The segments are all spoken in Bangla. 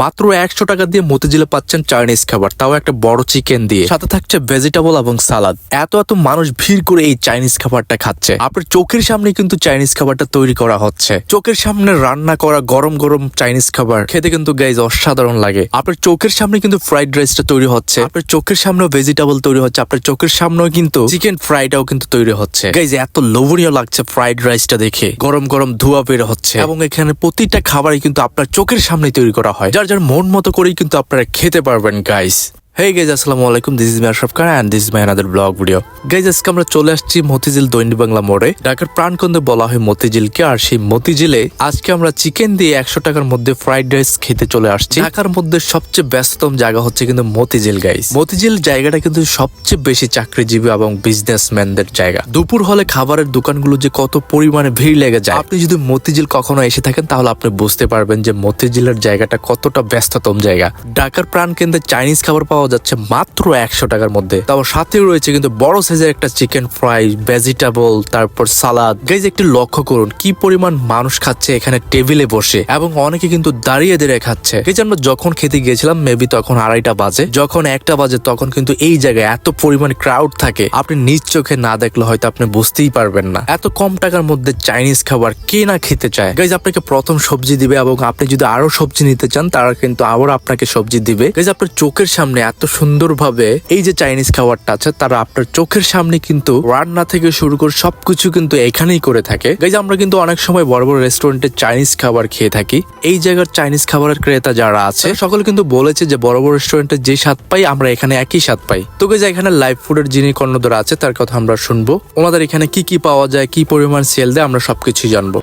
মাত্র একশো টাকা দিয়ে মতিঝিলে পাচ্ছেন চাইনিজ খাবার, তাও একটা বড় চিকেন দিয়ে। সাথে থাকছে ভেজিটেবল এবং সালাদ এত এত মানুষ ভিড় করে এই চাইনিজ খাবারটা খাচ্ছে। আপনার চোখের সামনে কিন্তু চাইনিজ খাবারটা তৈরি করা হচ্ছে। চোখের সামনে রান্না করা গরম গরম চাইনিজ খাবার খেতে কিন্তু গাইজ অসাধারণ লাগে। আপনার চোখের সামনে কিন্তু ফ্রাইড রাইসটা তৈরি হচ্ছে। আপনার চোখের সামনেও ভেজিটেবল তৈরি হচ্ছে। আপনার চোখের সামনেও কিন্তু চিকেন ফ্রাইটাও কিন্তু তৈরি হচ্ছে। গাইজ এত লোভনীয় লাগছে ফ্রাইড রাইসটা দেখে। গরম গরম ধোয়া বের হচ্ছে। এবং এখানে প্রতিটা খাবারই কিন্তু আপনার চোখের সামনে তৈরি করা হয়। যার যার মন মতো করেই কিন্তু আপনারা খেতে পারবেন গাইস হেই গাইজ আসসালামু আলাইকুম দিস ইজ মিয়ার সফকার and this is my another blog video guys আজকে আমরা চলে আসছি মতিঝিল দৈনিক বাংলা মোড়ে। ঢাকার প্রাণকন্দে বলা হয় মতিঝিলকে, আর সেই মতিঝিলে আজকে আমরা চিকেন দিয়ে একশো টাকার মধ্যে ফ্রাইড রাইস খেতে চলে আসছি। ঢাকার মধ্যে সবচেয়ে ব্যস্ততম জায়গা হচ্ছে কিন্তু মতিঝিল গাইস মতিঝিল জায়গাটা কিন্তু সবচেয়ে বেশি চাকরিজীবী এবং বিজনেসম্যানদের জায়গা। দুপুর হলে খাবারের দোকানগুলো যে কত পরিমাণে ভিড় লেগে যায়। আপনি যদি মতিঝিল কখনো এসে থাকেন, তাহলে আপনি বুঝতে পারবেন যে মতিঝিলের জায়গাটা কতটা ব্যস্ততম জায়গা। ঢাকার প্রাণ কেন্দ্রে চাইনিজ খাবার পাওয়া যাচ্ছে মাত্র একশো টাকার মধ্যে। তাও সাথেও রয়েছে কিন্তু বড় সাইজের একটা চিকেন ফ্রাই ভেজিটেবল তারপর সালাদ গাইজ একটু লক্ষ্য করুন, কি পরিমাণ মানুষ খাচ্ছে এখানে টেবিলে বসে। এবং অনেকে কিন্তু দাঁড়িয়ে দাঁড়িয়ে খাচ্ছে। এই যে আমরা যখন খেতে গিয়েছিলাম মেবি তখন আড়াইটা বাজে। যখন একটা বাজে, তখন কিন্তু এই জায়গায় এত পরিমাণ ক্রাউড থাকে। আপনি নিজ চোখে না দেখলে হয়তো আপনি বুঝতেই পারবেন না। এত কম টাকার মধ্যে চাইনিজ খাবার কে না খেতে চায়? গাইজ আপনাকে প্রথম সবজি দিবে এবং আপনি যদি আরও সবজি নিতে চান, তারা কিন্তু আবার আপনাকে সবজি দিবে। গাইজ আপনার চোখের সামনে এত সুন্দরভাবে এই যে চাইনিজ খাবারটা আছে তারা আপনার চোখের সামনে কিন্তু রান্না থেকে শুরু করে সবকিছু কিন্তু এখানেই করে থাকে। গাইজ আমরা কিন্তু অনেক সময় বড় বড় রেস্টুরেন্টে চাইনিজ খাবার খেয়ে থাকি। এই জায়গার চাইনিজ খাবারের ক্রেতা যারা আছে সকলে কিন্তু বলেছে যে বড় বড় রেস্টুরেন্টে যে স্বাদ পাই আমরা এখানে একই স্বাদ পাই। তো গাইজ এখানে লাইভ ফুডের যিনি কর্ণধর আছে তার কথা আমরা শুনব। ওনাদের এখানে কি কি পাওয়া যায় কি পরিমাণ সেল দেয় আমরা সবকিছু জানব।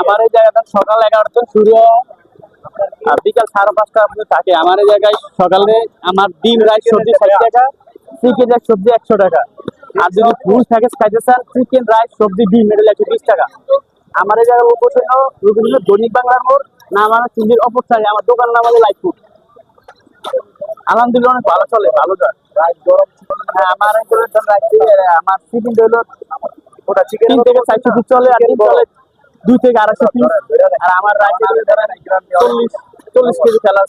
আমার এই জায়গাটা সকাল এগারোটা শুরু হয়, আর বিকাল সাড়ে পাঁচটা আপনি থাকে। আমার এই জায়গায় সকালে আমার ডিম রাইস সবজি ষাট টাকা চিকেন রাইস সবজি একশো টাকা। আর যদি ফুল থাকে খাইতে চান চিকেন রাইস সবজি ডিম এটা একশো বিশ টাকা। আমার এই জায়গার উপর রুগী দৈনিক বাংলার মোড় না আমার চিল্লির অপর সাইডে আমার দোকান নাম হলো লাইফ ফুড আলহামদুলিল্লাহ অনেক ভালো চলে ভালো যায় হ্যাঁ আমার চিকেন হলো ওটা চিকেন থেকে চারশো চলে আর চলে। দুই থেকে আড়াইশো পিস আর আমার রাইস চল্লিশ চল্লিশ কেজি খেলা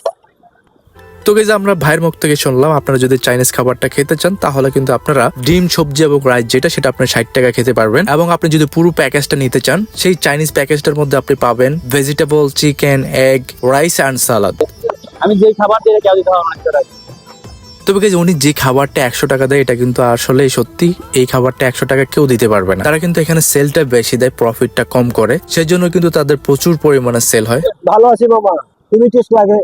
তো গেছে আমরা ভাইয়ের মুখ থেকে শুনলাম আপনারা যদি চাইনিজ খাবারটা খেতে চান তাহলে কিন্তু আপনারা ডিম সবজি এবং রাইস যেটা সেটা আপনি ষাট টাকা খেতে পারবেন। এবং আপনি যদি পুরো প্যাকেজটা নিতে চান সেই চাইনিজ প্যাকেজটার মধ্যে আপনি পাবেন vegetable chicken egg rice and salad আমি যেই খাবার দিয়ে কেউ দিতে হবে তবে guys, উনি যে খাবারটা একশো টাকা দেয় এটা কিন্তু আসলে সত্যি এই খাবারটা একশো টাকা কেউ দিতে পারবে না। তারা কিন্তু এখানে সেলটা বেশি দেয় প্রফিটটা কম করে। সেজন্য কিন্তু তাদের প্রচুর পরিমাণে সেল হয়। ভালো আছি মামা। খুবই টেস্ট লাগে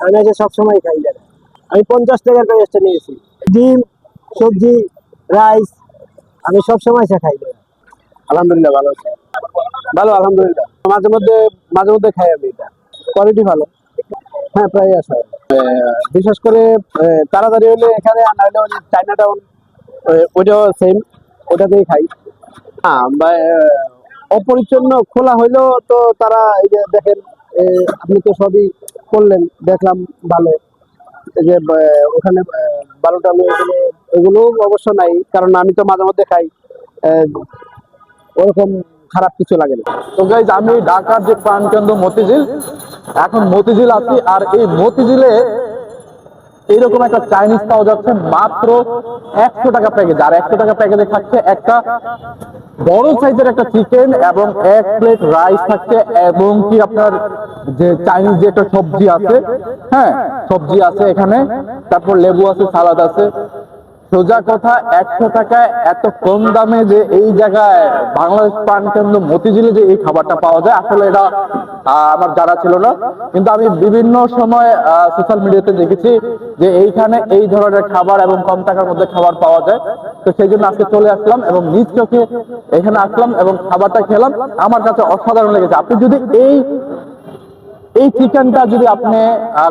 আমি আগে সবসময় খাই জায়গা আমি পঞ্চাশ টাকার প্যাকেজটা নিয়েছি। ডিম সবজি রাইস আমি সবসময় সে খাই আলহামদুলিল্লাহ ভালো আছে। ভালো আলহামদুলিল্লাহ। মাঝে মধ্যে মাঝে মধ্যে খাই আমি এটা। কোয়ালিটি ভালো। হ্যাঁ প্রায় আসা হয়। বিশেষ করে তাড়াতাড়ি হলে এখানে আর নাহলে ওই চাইনা টাউন ওইটাও সেম ওটাতেই খাই। হ্যাঁ অপরিচ্ছন্ন খোলা হইলেও তো তারা এই যে দেখেন আপনি তো সবই করলেন, দেখলাম ভালো। এই যে ওখানে বারোটা এগুলো অবশ্য নাই, কারণ আমি তো মাঝে মধ্যে খাই। ওরকম খারাপ কিছু লাগে না। তো গাইজ আমি ঢাকার যে প্রাণকেন্দ্র মতিঝিল এখন মতিঝিল আছি, আর এই মতিঝিলে এইরকম একটা চাইনিজ পাওয়া যাচ্ছে মাত্র একশো টাকা প্যাকেজ আর একশো টাকা প্যাকেজে থাকছে একটা বড় সাইজের একটা চিকেন এবং এক প্লেট রাইস থাকছে, এবং কি আপনার যে চাইনিজ যে একটা সবজি আছে হ্যাঁ সবজি আছে এখানে, তারপর লেবু আছে, সালাদ আছে সোজা কথা, একশো টাকায় এত কম দামে যে এই জায়গায় বাংলাদেশ প্রাণ কেন্দ্র মতিঝিলে যে এই খাবারটা পাওয়া যায়, আসলে এটা আমার জানা ছিল না। কিন্তু আমি বিভিন্ন সময় সোশ্যাল মিডিয়াতে দেখেছি যে এইখানে এই ধরনের খাবার এবং কম টাকার মধ্যে খাবার পাওয়া যায়। তো সেই জন্য আজকে চলে আসলাম এবং নিজ চোখে এখানে আসলাম এবং খাবারটা খেলাম। আমার কাছে অসাধারণ লেগেছে। আপনি যদি এই এই চিকেনটা যদি আপনি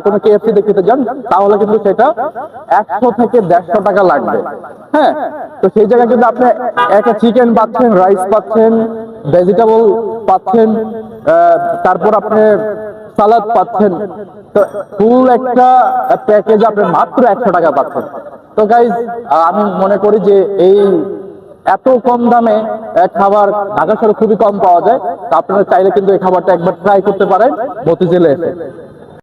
কোনো কেএফসি দেখতে যান, তাহলে কিন্তু সেটা একশো থেকে দেড়শো টাকা লাগবে। হ্যাঁ? তো সেই জায়গায় কিন্তু আপনি একটা চিকেন পাচ্ছেন রাইস পাচ্ছেন ভেজিটেবল পাচ্ছেন তারপর আপনি সালাদ পাচ্ছেন। তো ফুল একটা প্যাকেজ আপনি মাত্র একশো টাকা পাচ্ছেন। তো গাইজ আমি মনে করি যে এই এত কম দামে খাবার ঢাকা শহরে খুবই কম পাওয়া যায়। আপনারা চাইলে কিন্তু এই খাবারটা একবার ট্রাই করতে পারেন মতিঝিলে এসে।